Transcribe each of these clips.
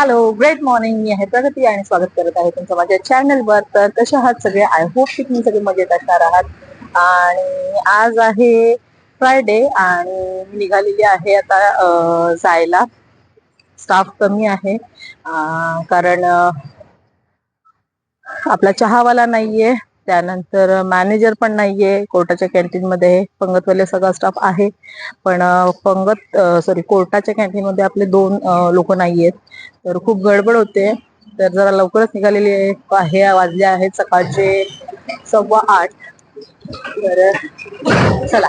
Hello great morning मी आहे प्रगती आणि स्वागत करत आहे तुमचं माझ्या चॅनलवर तर कसे आहात सगळे? आय होप की तुम्ही सगळे मजेत असणार आहात. आणि आज आहे फ्रायडे आणि मी निघालेली आहे आता जायला. स्टाफ कमी आहे. कारण आपला चहावाला नाहीये. त्यानंतर मॅनेजर पण नाहीये कोर्टाच्या कॅन्टीन मध्ये पंगतवाले सगळा स्टाफ आहे. पण पंगत सॉरी कोर्टाच्या कॅन्टीन मध्ये आपले दोन लोक नाहीयेत. तर खूप गडबड होते. तर जरा लवकरच निघालेली आहे. वाजले आहेत सकाळचे सव्वा आठ. तर चला.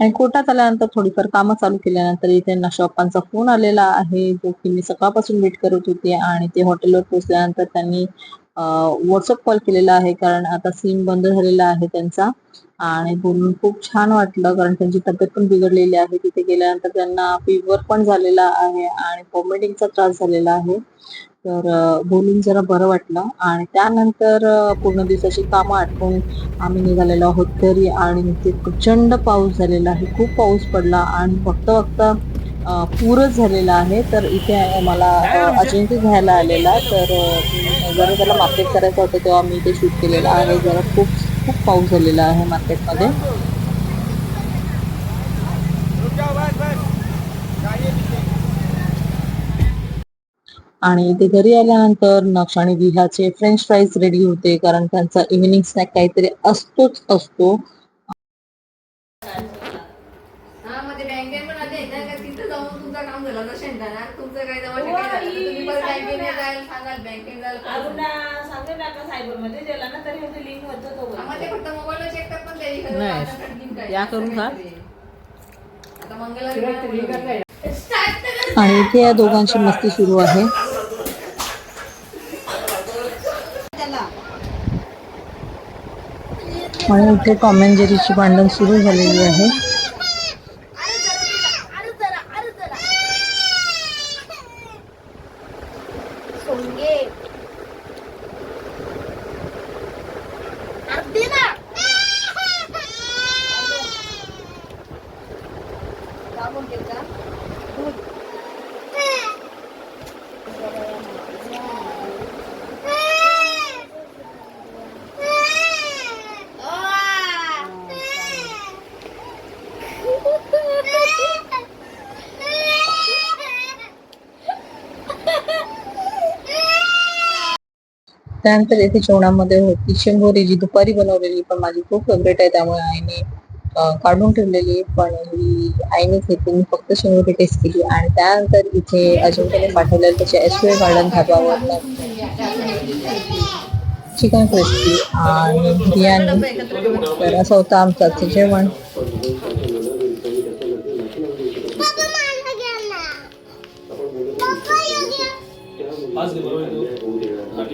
आणि कोर्टात आल्यानंतर थोडीफार कामं चालू केल्यानंतर इथे नशाप्पांचा फोन आलेला आहे. जो की मी सकाळपासून वेट करत होते आणि ते हॉटेलवर पोहोचल्यानंतर त्यांनी व्हॉट्सअप कॉल केलेला आहे कारण आता सिम बंद झालेला आहे त्यांचा. आणि बोलून खूप छान वाटलं कारण त्यांची तब्येत पण बिघडलेली आहे. तिथे गेल्यानंतर त्यांना फिवर पण झालेला आहे आणि वॉमिटिंगचा त्रास झालेला आहे. तर बोलून जरा बरं वाटलं. आणि त्यानंतर पूर्ण दिवसाची कामं आटपून आम्ही निघालेलो आहोत घरी. आणि ते प्रचंड पाऊस झालेला आहे. खूप पाऊस पडला आणि बघता बघता पूरच झालेला आहे. तर इथे मला अजिंक्य घ्यायला आलेला तर जरा त्याला मार्केट करायचं होतं तेव्हा मी ते शूट केलेलं आहे. जरा खूप खूप पाऊस झालेला आहे मार्केटमध्ये. आणि ते घरी आल्यानंतर नक्ष आणि विहाचे फ्रेंच फ्राईज रेडी होते. कारण त्यांचा इव्हिनिंग स्नॅक काहीतरी असतोच असतो हा मध्ये बँकेत पण आधी येतात का तिथं जाऊन तुमचं काम झालं ना शेंगदाणा तुमचं काय जवळ काय झालं तर तुम्ही परत सांगाल. सांगते ना का सायबरमध्ये गेला ना तरी होते लिंक होतं तो हा, मग ते फक्त मोबाईलवर चेक करतात पण त्याची खरं नाही. माझं कंटिन्यू काय. या करून खा. आता मंगळवारी आणि इथे या दोघांची मस्ती सुरू आहे आणि इथे टॉम अँड जेरीची भांडण सुरू झालेली आहे त्यानंतर येथे जेवणामध्ये होती. शेंगोरी जी दुपारी बनवलेली पण माझी खूप फेवरेट आहे. त्यामुळे आईने काढून ठेवलेली पण ही आईने घेतली. मी फक्त शेंगोरी टेस्ट केली. आणि त्यानंतर इथे अजिंक्यने पाठवलेलं त्याच्या एस गार्डन धाबावर चिकन क्रिस्पी आणि बिर्याणी. तर असं होतं आमचं आजचं जेवण.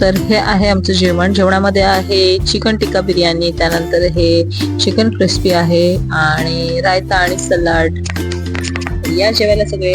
तर हे आहे आमचं जेवण. जेवणामध्ये आहे चिकन टिक्का बिर्याणी त्यानंतर हे चिकन क्रिस्पी आहे आणि रायता आणि सलाड. या जेवायला सगळे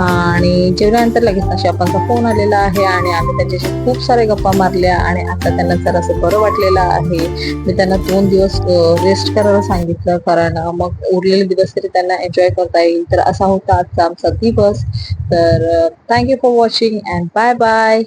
आणि जेवल्यानंतर लगेच नशापांचा फोन आलेला आहे आणि आम्ही त्यांच्याशी खूप सारे गप्पा मारल्या आणि आता त्यांना जरासं बरं वाटलेलं आहे. मी त्यांना दोन दिवस रेस्ट करायला सांगितलं कारण मग उरलेले दिवस तरी त्यांना एन्जॉय करता येईल. तर असा होता आजचा आमचा दिवस. तर thank you for watching and bye bye